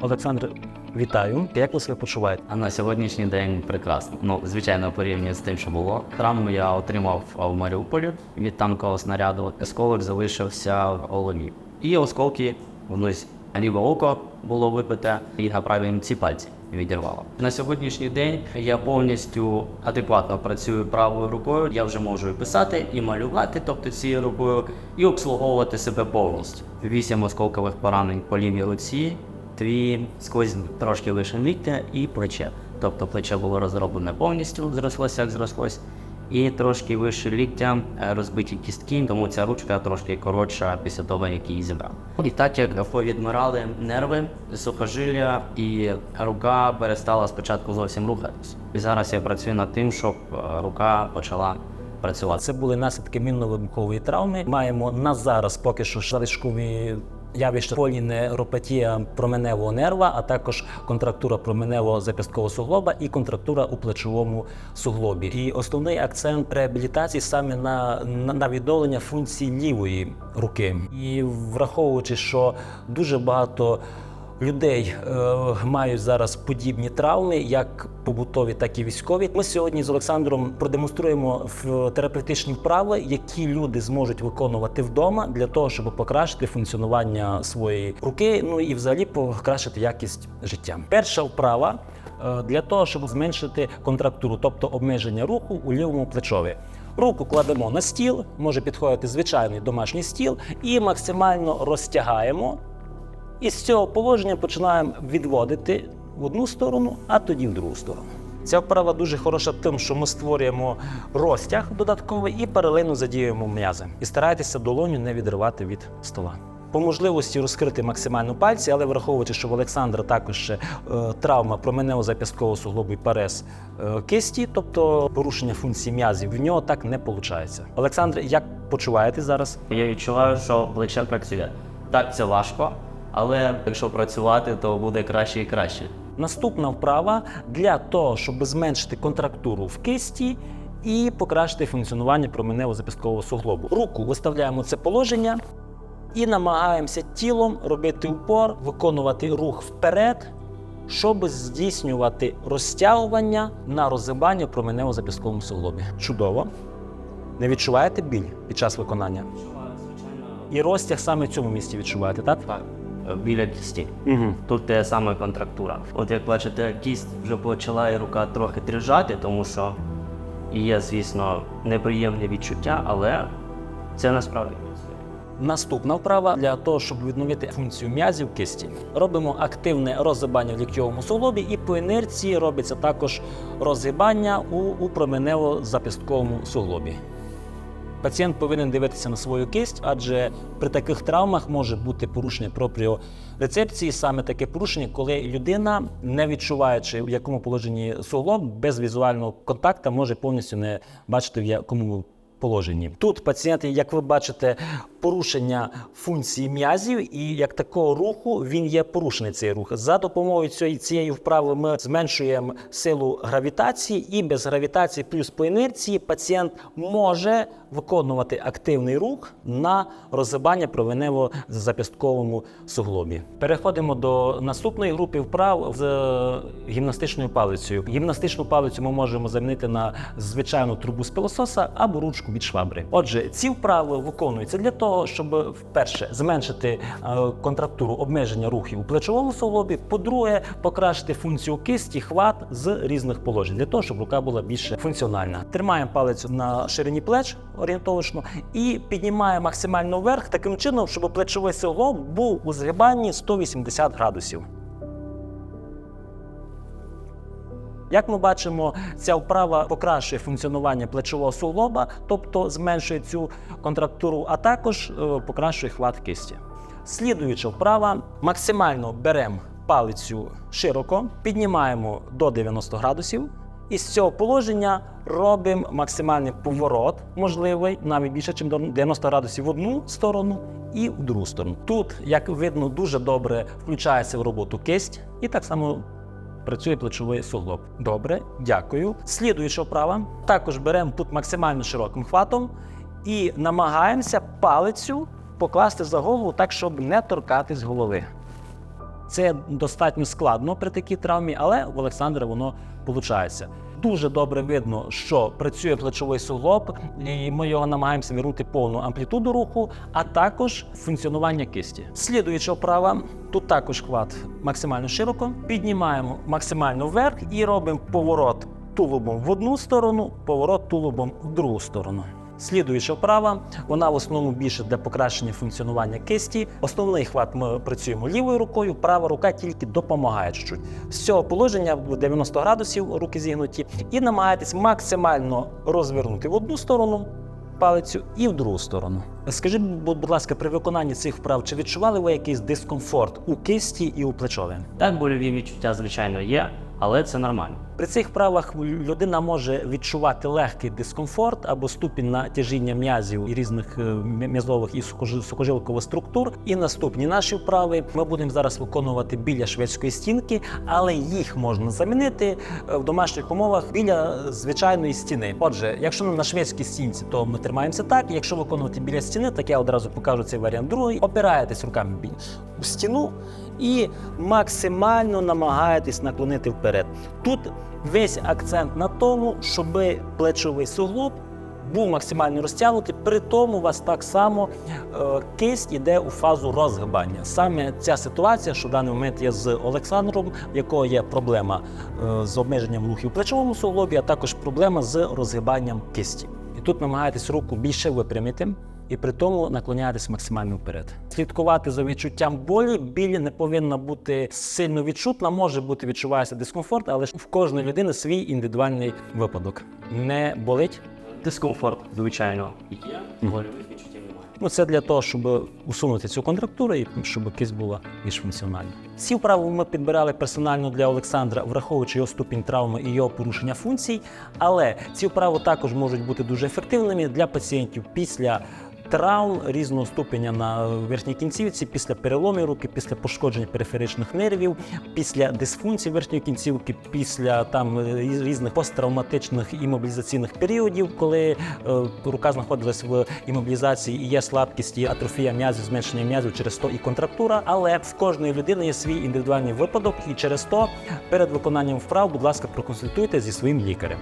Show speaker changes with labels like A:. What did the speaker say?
A: Олександр, вітаю. Як ви себе почуваєте?
B: А на сьогоднішній день прекрасно. Ну, звичайно, порівняно з тим, що було. Травму я отримав в Маріуполі від танкового снаряду. Осколок залишився в голові. І осколки вниз. Ліве око було вибите, і на правій ці пальці відірвало. На сьогоднішній день я повністю адекватно працюю правою рукою. Я вже можу і писати, і малювати, тобто цією рукою, і обслуговувати себе повністю. Вісім осколкових поранень по лівій руці, твій сквозь трошки лише ліктя і плече. Тобто плече було розроблене повністю, зрослося, як зрослось, і трошки вище ліктя е, розбиті кістки, тому ця ручка трошки коротша після того, як її зібрав. І так як повідмирали нерви, сухожилля, і рука перестала спочатку зовсім рухатись. І зараз я працюю над тим, щоб е, рука почала працювати.
A: Це були наслідки мінно-вибухової травми. Маємо на зараз поки що залишкові явища полінеропатія променевого нерва, а також контрактура променевого зап'ясткового суглоба і контрактура у плечовому суглобі. І основний акцент реабілітації саме на, на, на відновлення функції лівої руки. І враховуючи, що дуже багато людей е, мають зараз подібні травми, як побутові, так і військові. Ми сьогодні з Олександром продемонструємо терапевтичні вправи, які люди зможуть виконувати вдома для того, щоб покращити функціонування своєї руки, ну і взагалі покращити якість життя. Перша вправа. е, Для того, щоб зменшити контрактуру, тобто обмеження руху у лівому плечові. Руку кладемо на стіл, може підходити звичайний домашній стіл, і максимально розтягаємо і з цього положення починаємо відводити в одну сторону, а тоді в другу сторону. Ця вправа дуже хороша тим, що ми створюємо розтяг додатковий і паралельно задіюємо м'язи. І старайтеся долоню не відривати від стола. По можливості розкрити максимально пальці, але враховуючи, що в Олександра також ще е, травма променево зап'ясткового суглобу і парез е, кисті, тобто порушення функції м'язів, в нього так не виходить. Олександр, як почуваєте зараз?
B: Я відчуваю, що плече працює. Так, це важко, але якщо працювати, то буде краще і краще.
A: Наступна вправа для того, щоб зменшити контрактуру в кисті і покращити функціонування променево-запісткового суглобу. Руку виставляємо це положення і намагаємося тілом робити упор, виконувати рух вперед, щоб здійснювати розтягування на розгибання в променево-запістковому суглобі. Чудово. Не відчуваєте біль під час виконання? Звичайно, І розтяг саме в цьому місці відчуваєте, так?
B: Так, біля кісті.
A: Угу.
B: Тут те саме контрактура. От як бачите, кість вже почала і рука трохи дрижати, тому що є, звісно, неприємні відчуття, але це насправді.
A: Наступна вправа для того, щоб відновити функцію м'язів кисті. Робимо активне розгибання в ліктьовому суглобі, і по інерції робиться також розгибання у, у променево-запістковому суглобі. Пацієнт повинен дивитися на свою кисть, адже при таких травмах може бути порушення пропріорецепції, саме таке порушення, коли людина, не відчуваючи в якому положенні суглоб, без візуального контакту може повністю не бачити в якому положенні. Тут пацієнт, як ви бачите, порушення функції м'язів, і як такого руху він є порушений цей рух. За допомогою цієї, цієї вправи ми зменшуємо силу гравітації, і без гравітації плюс по інерції пацієнт може виконувати активний рух на розгибання провинево зап'ястковому суглобі. Переходимо до наступної групи вправ з гімнастичною палицею. Гімнастичну палицю ми можемо замінити на звичайну трубу з пилососа або ручку від швабри. Отже, ці вправи виконуються для того, щоб вперше зменшити е, контрактуру обмеження рухів у плечовому суглобі. По-друге, покращити функцію кисті, хват з різних положень для того, щоб рука була більше функціональна. Тримаємо палицю на ширині плеч орієнтовочно і піднімаємо максимально вверх таким чином, щоб плечовий суглоб був у згибанні 180 градусів. Як ми бачимо, ця вправа покращує функціонування плечового суглоба, тобто зменшує цю контрактуру, а також е, покращує хват кисті. Слідуюча вправа максимально беремо палицю широко, піднімаємо до 90 градусів. І з цього положення робимо максимальний поворот, можливий навіть більше, ніж до 90 градусів в одну сторону і в другу сторону. Тут, як видно, дуже добре включається в роботу кисть, і так само працює плечовий суглоб. Добре, дякую. Слідуюча вправа. Також беремо тут максимально широким хватом і намагаємося палицю покласти за голову так, щоб не торкатись голови. Це достатньо складно при такій травмі, але в Олександра воно виходить. Дуже добре видно, що працює плечовий суглоб, і ми його намагаємося вернути повну амплітуду руху, а також функціонування кисті. Слідуюча вправа, тут також хват максимально широко. Піднімаємо максимально вверх і робимо поворот тулубом в одну сторону, поворот тулубом в другу сторону. Слідуюча вправа, вона в основному більше для покращення функціонування кисті. Основний хват ми працюємо лівою рукою, права рука тільки допомагає чуть-чуть. З цього положення в 90 градусів руки зігнуті, і намагаєтесь максимально розвернути в одну сторону палицю і в другу сторону. Скажіть, будь ласка, при виконанні цих вправ, чи відчували ви якийсь дискомфорт у кисті і у плечові?
B: Так, больові відчуття, звичайно, є, але це нормально.
A: При цих вправах людина може відчувати легкий дискомфорт або ступінь натяжіння м'язів і різних е, м'язових і сухожилкових структур. І наступні наші вправи ми будемо зараз виконувати біля шведської стінки, але їх можна замінити е, в домашніх умовах біля звичайної стіни. Отже, якщо на шведській стінці, то ми тримаємося так. Якщо виконувати біля стіни, так я одразу покажу цей варіант другий. Опираєтесь руками в стіну і максимально намагаєтесь наклонити вперед. Тут весь акцент на тому, щоб плечовий суглоб був максимально розтягнутий, при тому у вас так само е, кисть іде у фазу розгибання. Саме ця ситуація, що в даний момент є з Олександром, в якого є проблема е, з обмеженням рухів в плечовому суглобі, а також проблема з розгибанням кисті. І тут намагаєтесь руку більше випрямити. І при тому наклоняєтесь максимально вперед. Слідкувати за відчуттям болі. Біль не повинна бути сильно відчутна, може бути відчувається дискомфорт, але ж в кожної людини свій індивідуальний випадок. Не болить.
B: Дискомфорт, звичайно, є, больових відчуттів немає.
A: Ну, це для того, щоб усунути цю контрактуру і щоб кисть була більш функціональна. Ці вправи ми підбирали персонально для Олександра, враховуючи його ступінь травми і його порушення функцій. Але ці вправи також можуть бути дуже ефективними для пацієнтів після. Травм різного ступеня на верхній кінцівці, після переломів руки, після пошкодження периферичних нервів, після дисфункції верхньої кінцівки, після там різних посттравматичних імобілізаційних періодів, коли е, рука знаходилась в імобілізації і є слабкість, і атрофія м'язів, зменшення м'язів через то і контрактура. Але в кожної людини є свій індивідуальний випадок, і через то перед виконанням вправ, будь ласка, проконсультуйте зі своїм лікарем.